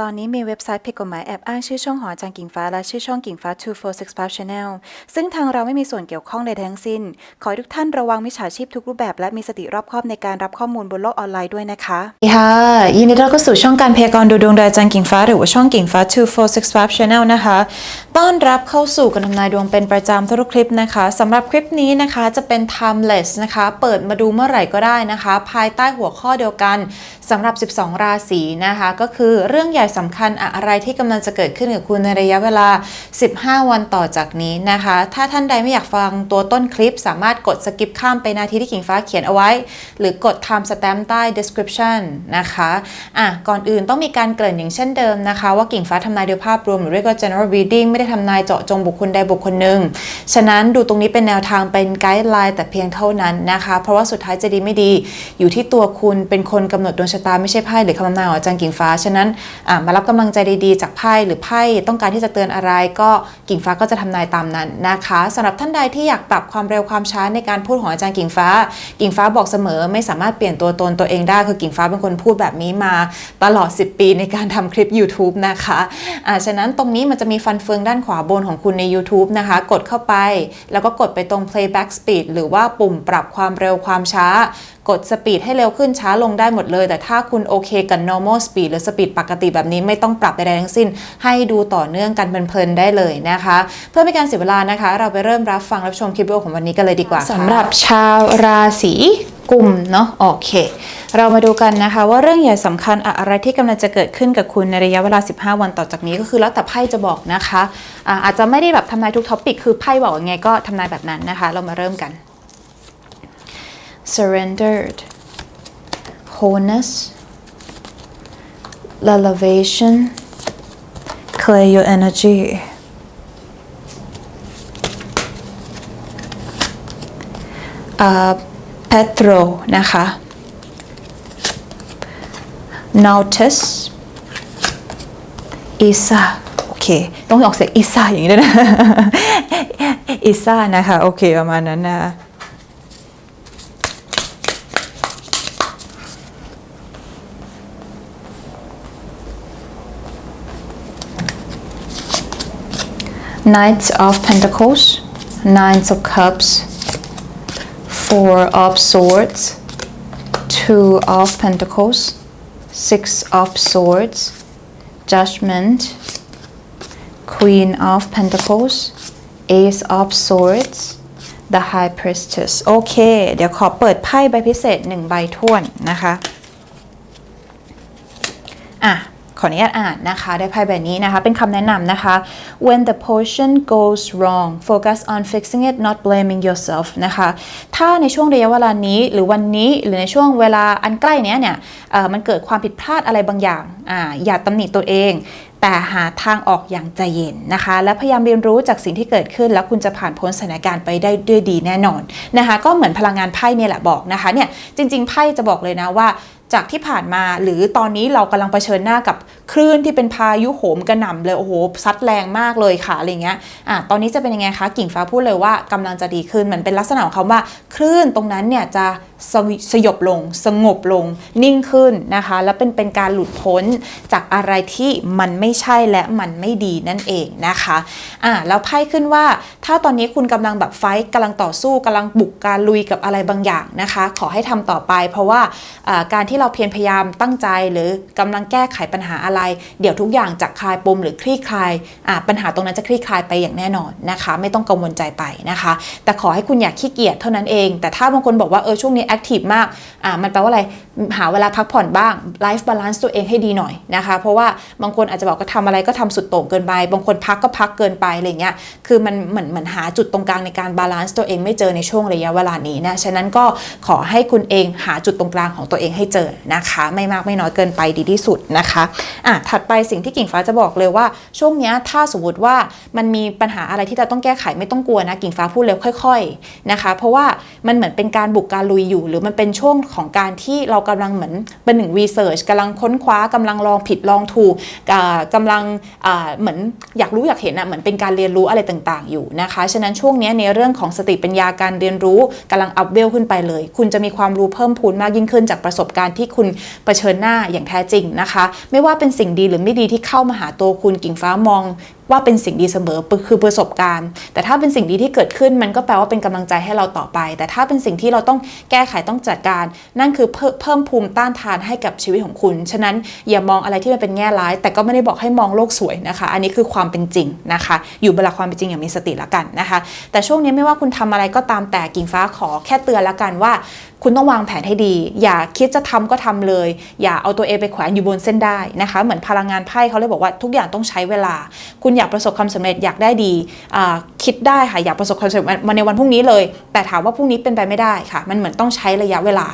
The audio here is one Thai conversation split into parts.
ตอนนี้มีเว็บไซต์ผิดกฎหมายแอบอ้างชื่อช่องหอจารย์กิ่งฟ้าและชื่อช่องกิ่งฟ้า 2465 Channel ซึ่งทางเราไม่มีส่วนเกี่ยวข้องใดทั้งสิ้น ขอทุกท่านระวังมิจฉาชีพทุกรูปแบบและมีสติรอบคอบในการรับข้อมูลบนโลกออนไลน์ด้วยนะคะค่ะ ยินดีต้อนรับเข้าสู่ช่องการพยากรณ์ดูดวงโดยจารย์กิ่งฟ้าหรือว่าช่องกิ่งฟ้า 2465 Channel นะคะ ต้อนรับเข้าสู่การทำนายดวงเป็นประจำทุกคลิปนะคะสำหรับคลิปนี้นะคะจะเป็น timeless นะคะ เปิดมาดูเมื่อไหร่ก็ได้นะคะ ภายใต้หัวข้อเดียวกันสำหรับ 12 ราศีนะคะ ก็คือเรื่องใหญ่สำคัญอะไรที่กำลังจะเกิดขึ้นกับคุณในระยะเวลา 15 วันต่อจากนี้นะคะ ถ้าท่านใดไม่อยากฟังตัวต้นคลิป สามารถกดสกิปข้ามไปนาทีที่กิ่งฟ้าเขียนเอาไว้ หรือกด time stamp ใต้ description นะคะอะก่อนอื่นต้องมีการเกริ่นอย่างเช่นเดิมนะคะ ว่ากิ่งฟ้าทำนายโดยภาพรวมหรือเรียกว่า general reading ไม่ได้ทำนายเจาะจงบุคคลใดบุคคลหนึ่งฉะนั้นดูตรงนี้เป็นแนวทางเป็นไกด์ไลน์แต่เพียงเท่านั้นนะคะ เพราะว่าสุดท้ายจะดีไม่ดี อยู่ที่ตัวคุณเป็นคนกำหนดดวงชะตาไม่ใช่ไพ่หรือคำทำนายของอาจารย์กิ่งฟ้าฉะนั้นอะมารับกำลังใจดีๆ จากไพ่หรือไพ่ต้องการที่จะเตือนอะไร ก็กิ่งฟ้าก็จะทำนายตามนั้นนะคะสำหรับท่านใดที่อยากปรับความเร็วความช้าในการพูดของอาจารย์กิ่งฟ้า กิ่งฟ้าบอกเสมอไม่สามารถเปลี่ยนตัวตนตัวเองได้คือกิ่งฟ้าเป็นคนพูดแบบนี้มาตลอด 10 ปีในการทำคลิป YouTube นะคะอ่าฉะนั้นตรงนี้มันจะมีฟันเฟืองด้านขวาบนของคุณใน YouTube นะคะ กดเข้าไป แล้วก็กดไปตรง playback speed หรือว่าปุ่มปรับความเร็วความช้ากดสปีดให้เร็วขึ้นช้าลงได้หมดเลย แต่ถ้าคุณโอเคกับ normal speed หรือสปีดปกติแบบนี้ไม่ต้องปรับใดๆทั้งสิ้น ให้ดูต่อเนื่องกันเพลินๆได้เลยนะคะ เพื่อไม่การเสียเวลานะคะ เราไปเริ่มรับฟังรับชมคลิปวิดีโอของวันนี้กันเลยดีกว่าสำหรับชาวราศีกุมเนาะโอเค เรามาดูกันนะคะ ว่าเรื่องใหญ่สำคัญอะไรที่กำลังจะเกิดขึ้นกับคุณในระยะเวลา 15 วันต่อจากนี้ก็คือแล้วแต่ไพ่จะบอกนะคะอาอาจจะไม่ได้แบบทำนายทุกท็อปิกคือไพ่บอกยังไงก็ทำนายแบบนั้นนะคะ เรามาเริ่มกัน surrendered wholeness elevation clear your energy uh, petro นะคะ notice isa โอเค ต้องออกเสียง isa อย่างนี้ด้วยนะ isa นะคะ โอเค ประมาณนั้นนะ Knights of Pentacles, Nines of Cups, Four of Swords, Two of Pentacles, Six of Swords, Judgment, Queen of Pentacles, Ace of Swords, The High Priestess โอเค เดี๋ยวขอเปิดไพ่ใบพิเศษหนึ่งใบท่วนนะคะ อ่ะ ขออนุญาตอ่านนะคะ ได้ไพ่ใบนี้นะคะ เป็นคำแนะนำนะคะ when the potion goes wrong focus on fixing it not blaming yourself นะคะ ถ้าในช่วงระยะเวลานี้ หรือวันนี้หรือในช่วงเวลาอันใกล้เนี้ยเนี่ยมันเกิดความผิดพลาดอะไรบางอย่างออย่าตำหนิตัวเอง แต่หาทางออกอย่างใจเย็นนะคะ และพยายามเรียนรู้จากสิ่งที่เกิดขึ้น แล้วคุณจะผ่านพ้นสถานการณ์ไปได้ด้วยดีแน่นอนนะคะ ก็เหมือนพลังงานไพ่เนี่ยแหละบอกนะคะเนี่ยจริง ๆไพ่จะบอกเลยนะว่า จากที่ผ่านมาหรือตอนนี้เรากำลังเผชิญหน้ากับคลื่นที่เป็นพายุโหมกระหน่ำเลยโอ้โหซัดแรงมากเลยค่ะอะไรเงี้ยอะตอนนี้จะเป็นยังไงคะกิ่งฟ้าพูดเลยว่ากำลังจะดีขึ้นเหมือนเป็นลักษณะของคำว่าคลื่นตรงนั้นเนี่ยจะสสยบลง สงบลง นิ่งขึ้นนะคะ แล้วเป็นเป็นการหลุดพ้นจากอะไรที่มันไม่ใช่และมันไม่ดีนั่นเองนะคะอะแล้วไพ่ขึ้นว่า ถ้าตอนนี้คุณกำลังแบบไฟท์กำลังต่อสู้กำลังบุกการลุยกับอะไรบางอย่างนะคะ ขอให้ทำต่อไป เพราะว่าการที่เราเพียรพยายามตั้งใจหรือกำลังแก้ไขปัญหาอะไร เดี๋ยวทุกอย่างจะคลายปมหรือคลี่คลายปัญหาตรงนั้นจะคลี่คลายไปอย่างแน่นอนนะคะ ไม่ต้องกังวลใจไปนะคะ แต่ขอให้คุณอย่าขี้เกียจเท่านั้นเอง แต่ถ้าบางคนบอกว่าเออช่วงนี้แอคทีฟมากอ่ามันแปลว่าอะไรหาเวลาพักผ่อนบ้างไลฟ์บาลานซ์ตัวเองให้ดีหน่อยนะคะ เพราะว่าบางคนอาจจะบอกก็ทำอะไรก็ทำสุดโต่งเกินไปบางคนพักก็พักเกินไปอะไรเงี้ยคือมันเหมือนเหมือนหาจุดตรงกลางในการบาลานซ์ตัวเองไม่เจอในช่วงระยะเวลานี้นะฉะนั้นก็ขอให้คุณเองหาจุดตรงกลางของตัวเองให้เจอนะคะ ไม่มากไม่น้อยเกินไปดีที่สุดนะคะอะถัดไปสิ่งที่กิ่งฟ้าจะบอกเลยว่าช่วงนี้ถ้าสมมติว่ามันมีปัญหาอะไรที่เราต้องแก้ไขไม่ต้องกลัวนะกิ่งฟ้าพูดเลยค่อย ๆนะคะ เพราะว่ามันเหมือนเป็นการบุกการลุยอยู่ หรือมันเป็นช่วงของการที่เรากำลังเหมือนเป็นหนึ่งรีเสิร์ชกำลังค้นคว้ากำลังลองผิดลองถูกอ่ากำลังเหมือนอยากรู้อยากเห็นอะเหมือนเป็นการเรียนรู้อะไรต่างๆ อยู่นะคะฉะนั้นช่วงนี้ในเรื่องของสติปัญญาการเรียนรู้กำลังอัพเวลขึ้นไปเลย คุณจะมีความรู้เพิ่มพูนมากยิ่งขึ้นจากประสบการณ์ที่คุณเผชิญหน้าอย่างแท้จริงนะคะ ไม่ว่าเป็นสิ่งดีหรือไม่ดีที่เข้ามาหาตัวคุณกิ่งฟ้ามองว่าเป็นสิ่งดีเสมอคือประสบการณ์ แต่ถ้าเป็นสิ่งดีที่เกิดขึ้นมันก็แปลว่าเป็นกำลังใจให้เราต่อไป แต่ถ้าเป็นสิ่งที่เราต้องแก้ไขต้องจัดการ นั่นคือเพิ่มเพิ่มภูมิต้านทานให้กับชีวิตของคุณ ฉะนั้นอย่ามองอะไรที่มันเป็นแง่ร้าย แต่ก็ไม่ได้บอกให้มองโลกสวยนะคะ อันนี้คือความเป็นจริงนะคะ อยู่บนหลักความเป็นจริงอย่างมีสติละกันนะคะ แต่ช่วงนี้ไม่ว่าคุณทำอะไรก็ตามแต่กิ่งฟ้าขอแค่เตือนละกันว่า คุณต้องวางแผนให้ดี อย่าคิดจะทำก็ทำเลย อย่าเอาตัวเองไปแขวนอยู่บนเส้นได้นะคะ เหมือนพลังงานไพ่เขาเลยบอกว่าทุกอย่างต้องใช้เวลาคุณอยากประสบความสำเร็จอยากได้ดีคิดได้ค่ะอยากประสบความสำเร็จมาในวันพรุ่งนี้เลย แต่ถามว่าพรุ่งนี้เป็นไปไม่ได้ค่ะ มันเหมือนต้องใช้ระยะเวลา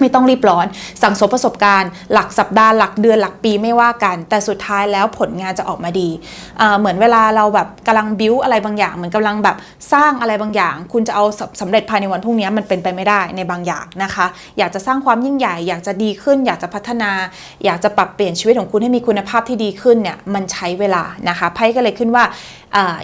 ไม่ต้องรีบร้อน สั่งสมประสบการณ์ หลักสัปดาห์หลักเดือนหลักปีไม่ว่ากัน แต่สุดท้ายแล้วผลงานจะออกมาดี เหมือนเวลาเราแบบกำลังบิ้วอะไรบางอย่าง เหมือนกำลังแบบสร้างอะไรบางอย่าง คุณจะเอาสำสำเร็จภายในวันพรุ่งนี้มันเป็นไปไม่ได้ในบางอย่างนะคะ อยากจะสร้างความยิ่งใหญ่ อยากจะดีขึ้น อยากจะพัฒนา อยากจะปรับเปลี่ยนชีวิตของคุณให้มีคุณภาพที่ดีขึ้นเนี่ยมันใช้เวลานะคะไพ่ก็เลยขึ้นว่า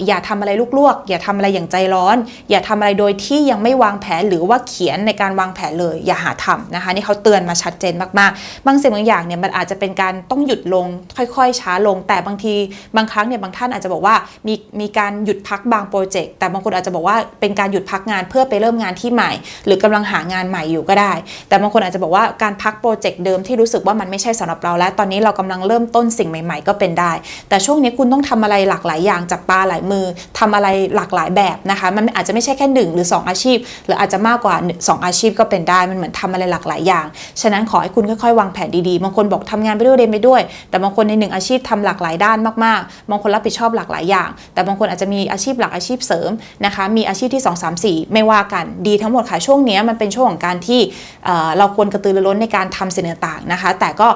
อย่าทำอะไรลวกๆอย่าทำอะไรอย่างใจร้อน อย่าทำอะไรโดยที่ยังไม่วางแผนหรือว่าเขียนในการวางแผนเลย อย่าหาทำนะคะนี่เขาเตือนมาชัดเจนมากๆ บางสิ่งบางอย่างเนี่ยมันอาจจะเป็นการต้องหยุดลงค่อยๆ ช้าลง แต่บางทีบางครั้งเนี่ยบางท่านอาจจะบอกว่ามีมีการหยุดพักบางโปรเจกต์แต่บางคนอาจจะบอกว่าเป็นการหยุดพักงานเพื่อไปเริ่มงานที่ใหม่ หรือกำลังหางานใหม่อยู่ก็ได้ แต่บางคนอาจจะบอกว่าการพักโปรเจกต์เดิมที่รู้สึกว่ามันไม่ใช่สำหรับเราแล้ว ตอนนี้เรากำลังเริ่มต้นสิ่งใหม่ ๆ ก็เป็นได้ แต่ช่วงนี้คุณต้องทำอะไรหลากหลายอย่างจับปลาหลายมือทำอะไรหลากหลายแบบนะคะ มันอาจจะไม่ใช่แค่หนึ่งหรือ 2 อาชีพ หรืออาจจะมากกว่า 2 อาชีพก็เป็นได้มันเหมือนทำอะไรหลากหลายหลายอย่าง ฉะนั้นขอให้คุณค่อยๆ วางแผนดีๆ บางคนบอกทำงานไปด้วยเรียนไปด้วย แต่บางคนในหนึ่งอาชีพทำหลากหลายด้านมากๆ บางคนรับผิดชอบหลากหลายอย่าง แต่บางคนอาจจะมีอาชีพหลักอาชีพเสริมนะคะ มีอาชีพที่ 2 3 4 ไม่ว่ากันดีทั้งหมดค่ะช่วงนี้มันเป็นช่วงของการที่เเราควรกระตือรือร้นในการทำสิ่งต่างๆนะคะ แต่ก็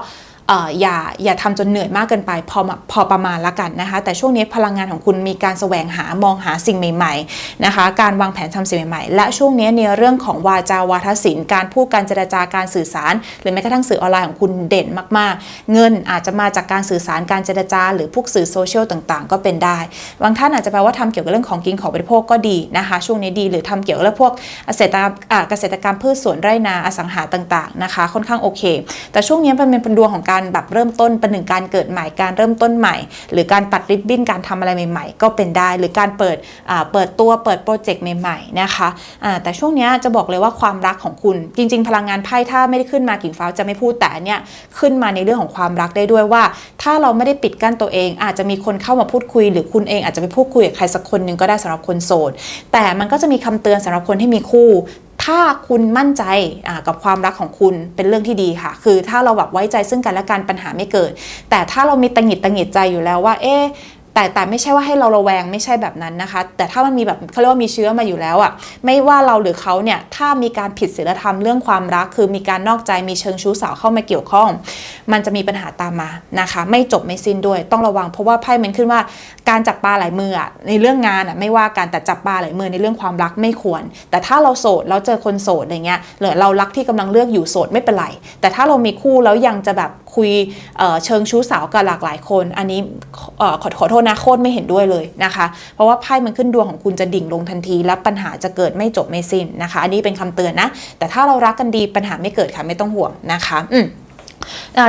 อย่าอย่าทำจนเหนื่อยมากเกินไปพอพอประมาณละกันนะคะ แต่ช่วงนี้พลังงานของคุณมีการแสวงหามองหาสิ่งใหม่ๆนะคะ การวางแผนทำสิ่งใหม่ๆ และช่วงนี้ในเรื่องของวาจาวาทศิลป์การพูดการเจรจาการสื่อสาร หรือแม้กระทั่งสื่อออนไลน์ของคุณเด่นมากๆ เงินอาจจะมาจากการสื่อสารการเจรจา หรือพวกสื่อโซเชียลต่างๆ ก็เป็นได้ บางท่านอาจจะแปลว่าทำเกี่ยวกับเรื่องของกินของบริโภคก็ดีนะคะ ช่วงนี้ดีหรือทำเกี่ยวกับเรื่องพวกเกษตรเกษตรกรรมพืชสวนไร่นาอสังหาต่างๆนะคะ ค่อนข้างโอเค แต่ช่วงนี้มันเป็นดวงของการแบบเริ่มต้นเป็นหนึ่งการเกิดใหม่การเริ่มต้นใหม่ หรือการปัดริบบิ้นการทำอะไรใหม่ ๆ ก็เป็นได้ หรือการเปิดเปิดตัวเปิดโปรเจกต์ใหม่ๆนะคะแต่ช่วงนี้จะบอกเลยว่าความรักของคุณจริง ๆ พลังงานไพ่ถ้าไม่ได้ขึ้นมากิ่งฟ้าจะไม่พูดแต่เนี่ยขึ้นมาในเรื่องของความรักได้ด้วยว่า ถ้าเราไม่ได้ปิดกั้นตัวเอง อาจจะมีคนเข้ามาพูดคุย หรือคุณเองอาจจะไปพูดคุยกับใครสักคนหนึ่งก็ได้สำหรับคนโสดแต่มันก็จะมีคำเตือนสำหรับคนที่มีคู่ ถ้าคุณมั่นใจกับความรักของคุณเป็นเรื่องที่ดีค่ะ คือถ้าเราแบบไว้ใจซึ่งกันและกันปัญหาไม่เกิด แต่ถ้าเรามีตังหิดตังหิดใจอยู่แล้วว่า เอ๊ะ แต่แต่ไม่ใช่ว่าให้เราระแวงไม่ใช่แบบนั้นนะคะ แต่ถ้ามันมีแบบเขาเรียกว่ามีเชื้อมาอยู่แล้วอะ่ะไม่ว่าเราหรือเขาเนี่ยถ้ามีการผิดศีลธรรมเรื่องความรัก คือมีการนอกใจมีเชิงชู้สาวเข้ามาเกี่ยวข้อง มันจะมีปัญหาตามมานะคะ ไม่จบไม่สิ้นด้วย ต้องระวังเพราะว่าไพ่มันขึ้นว่าการจับปลาหลายมืออะในเรื่องงานอะไม่ว่ากันแต่จับปลาหลายมือในเรื่องความรักไม่ควร แต่ถ้าเราโสดเราเจอคนโสดอะไรเงี้ยหรือเรารักที่กำลังเลือกอยู่โสดไม่เป็นไรแต่ถ้าเรามีคู่แล้วยังจะแบบคุยเออเชิงชู้สาวกับหลากหลายคน อันนี้ออขอโทษนาโคตไม่เห็นด้วยเลยนะคะ เพราะว่าไพ่มันขึ้นดวงของคุณจะดิ่งลงทันที และปัญหาจะเกิดไม่จบไม่สิ้นนะคะ อันนี้เป็นคำเตือนนะ แต่ถ้าเรารักกันดีปัญหาไม่เกิดค่ะไม่ต้องห่วงนะคะ อืมอ่า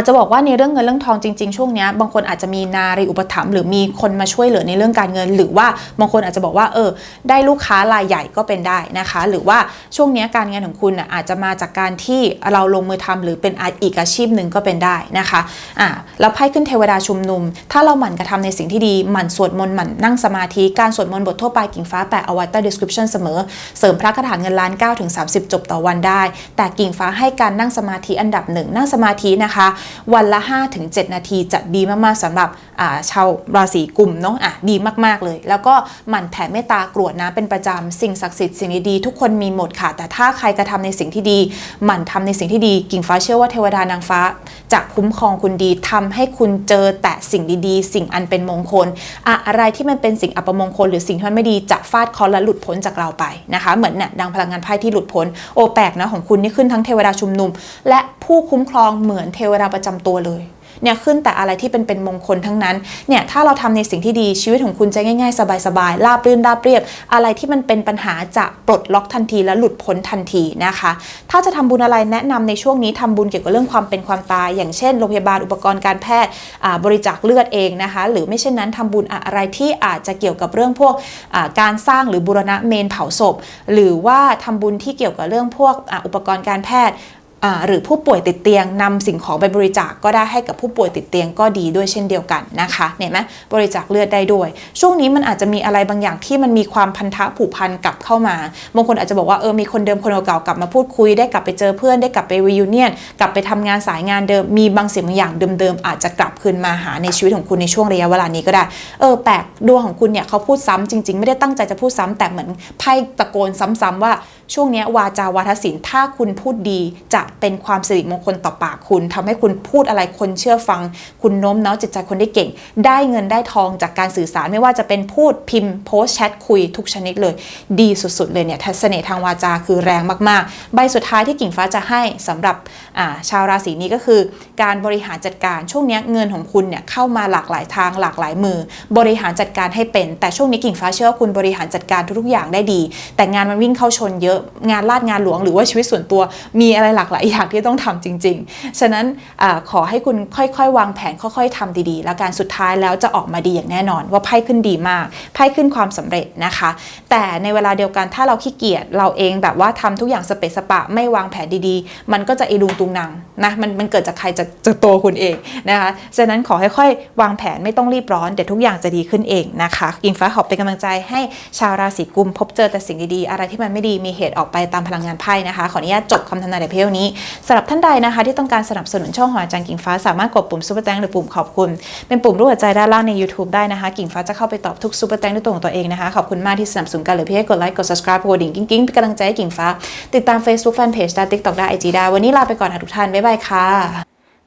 จะบอกว่าในเรื่องเงินเรื่องทองจริง ๆ ช่วงนี้บางคนอาจจะมีนารีอุปถัมภ์หรือมีคนมาช่วยเหลือในเรื่องการเงิน หรือว่าบางคนอาจจะบอกว่าเออได้ลูกค้ารายใหญ่ก็เป็นได้นะคะ หรือว่าช่วงนี้การเงินของคุณอาจจะมาจากการที่เราลงมือทำหรือเป็นอาอีกอาชีพหนึ่งก็เป็นได้นะคะอ่าแล้วไพ่ขึ้นเทวดาชุมนุม ถ้าเราหมั่นกระทำในสิ่งที่ดีหมั่นสวดมนต์หมั่นนั่งสมาธิการสวดมนต์บททั่วไปกิ่งฟ้าแปะเอาไว้ใต้ description เสมอ เสริมพระคาถาเงินล้าน9ถึง30 จบต่อวันได้ แต่กิ่งฟ้าให้การนั่งสมาธิอันดับหนึ่งนั่งสมาธินะนะคะ วันละ 5-7 นาทีจะดีมากๆสำหรับาชาวราศีกุมเนาะอะดีมากๆเลย แล้วก็หมั่นแผ่เมตตากรวดน้ำเป็นประจำสิ่งศักดิ์สิทธิ์สิ่งดีๆทุกคนมีหมดค่ะ แต่ถ้าใครกระทำในสิ่งที่ดี หมั่นทำในสิ่งที่ดี กิ่งฟ้าเชื่อว่าเทวดานางฟ้าจะคุ้มครองคุณดีทำให้คุณเจอแต่สิ่งดีๆ สิ่งอันเป็นมงคล อะอะไรที่มันเป็นสิ่งอัปมงคล หรือสิ่งที่มันไม่ดีจะฟาดคอและหลุดพ้นจากเราไปนะคะเหมือนเนี่ยดังพลังงานไพ่ที่หลุดพ้นโอแปลกนะของคุณนี่ขึ้นทั้งเทวดาชุมนุม และผู้คุ้มครองเหมือนเทวดาประจำตัวเลยเนี่ยขึ้นแต่อะไรที่เป็นเป็นมงคลทั้งนั้นเนี่ยถ้าเราทำในสิ่งที่ดีชีวิตของคุณจะง่ายๆ สบายๆราบรื่นราบเรียบ อะไรที่มันเป็นปัญหาจะปลดล็อกทันทีและหลุดพ้นทันทีนะคะ ถ้าจะทำบุญอะไรแนะนำในช่วงนี้ทำบุญเกี่ยวกับเรื่องความเป็นความตาย อย่างเช่นโรงพยาบาลอุปกรณ์การแพทย์บริจาคเลือดเองนะคะ หรือไม่เช่นนั้นทำบุญอะไรที่อาจจะเกี่ยวกับเรื่องพวกการสร้างหรือบูรณะเมนเผาศพ หรือว่าทำบุญที่เกี่ยวกับเรื่องพวกอ,อุปกรณ์การแพทย์ หรือผู้ป่วยติดเตียงนำสิ่งของไปบริจาคก็ได้ให้กับผู้ป่วยติดเตียงก็ดีด้วยเช่นเดียวกันนะคะเนี่ยไหมบริจาคเลือดได้ด้วย ช่วงนี้มันอาจจะมีอะไรบางอย่างที่มันมีความพันธะผูกพันกลับเข้ามาบางคนอาจจะบอกว่าเออมีคนเดิมคนเก่าๆกลับมาพูดคุยได้กลับไปเจอเพื่อนได้กลับไปรี u n เนียนกลับไปทำงานสายงานเดิมมีบางสิ่งบางอย่างเดิมๆอาจจะกลับคืนมาหาในชีวิตของคุณในช่วงระยะเวลานี้ก็ได้เออแปลกดวงของคุณเนี่ยเขาพูดซ้ำจริง ๆ ไม่ได้ตั้งใจจะพูดซ้ำแต่เหมือนไพ่ตะโกนซ้ำๆว่าช่วงนี้วาจาวาทศิลป์ถ้าคุณพูดดีจะเป็นความสิริมงคลต่อปากคุณทำให้คุณพูดอะไรคนเชื่อฟัง คุณโน้มน้าวจิตใจคนได้เก่ง ได้เงินได้ทองจากการสื่อสารไม่ว่าจะเป็นพูดพิมพ์โพสต์แชทคุยทุกชนิดเลย ดีสุดๆเลยเนี่ยทัศเสน่ห์ทางวาจาคือแรงมากๆ ใบสุดท้ายที่กิ่งฟ้าจะให้สำหรับชาวราศีนี้ก็คือ การบริหารจัดการช่วงนี้เงินของคุณเนี่ยเข้ามาหลากหลายทางหลากหลายมือ บริหารจัดการให้เป็น แต่ช่วงนี้กิ่งฟ้าเชื่อว่าคุณบริหารจัดการทุกๆอย่างได้ดี แต่งานมันวิ่งเข้าชนเยอะงานลาดงานหลวง หรือว่าชีวิตส่วนตัวมีอะไรหลากหลายอย่างที่ต้องทำจริง ๆ ฉะนั้นอขอให้คุณค่อยๆ วางแผนค่อยๆทำดีๆ แล้วการสุดท้ายแล้วจะออกมาดีอย่างแน่นอน ว่าไพ่ขึ้นดีมากไพ่ขึ้นความสำเร็จนะคะ แต่ในเวลาเดียวกันถ้าเราขี้เกียจเราเองแบบว่าทำทุกอย่างสเปะสปะ ไม่วางแผนดีๆ มันก็จะอีลุงตุงนางนะมันมันเกิดจากใครจากจากตัวคุณเองนะคะฉะนั้นขอให้ค่อยวางแผนไม่ต้องรีบร้อนเดี๋ยวทุกอย่างจะดีขึ้นเองนะคะกิ่งฟ้าขอบเป็นกำลังใจให้ชาวราศีกุมพบเจอแต่สิ่งดีๆอะไรที่มันไม่ดีมีเหตุออกไปตามพลังงานไพ่นะคะ ขออนุญาตจบคำทำนายในเพลนี้สำหรับท่านใดนะคะที่ต้องการสนับสนุนช่องหออาจารย์กิ่งฟ้าสามารถกดปุ่มซุปเปอร์แตงหรือปุ่มขอบคุณ เป็นปุ่มรูปหัวใจด้านล่างใน YouTube ได้นะคะ กิ่งฟ้าจะเข้าไปตอบทุกซุปเปอร์แตงด้วยตัวของตัวเองนะคะ ขอบคุณมากที่สนับสนุนกันหรือเพี่ให้กดไลค์กด subscribe กดดิ่งกิ้งๆเป็นกำลังใจให้กิ่งฟ้า ติดตาม Facebook Fanpage ได้ TikTok ได้ IG ได้วันนี้ลาไปก่อนค่ะทุกท่านบ๊ายบายค่ะ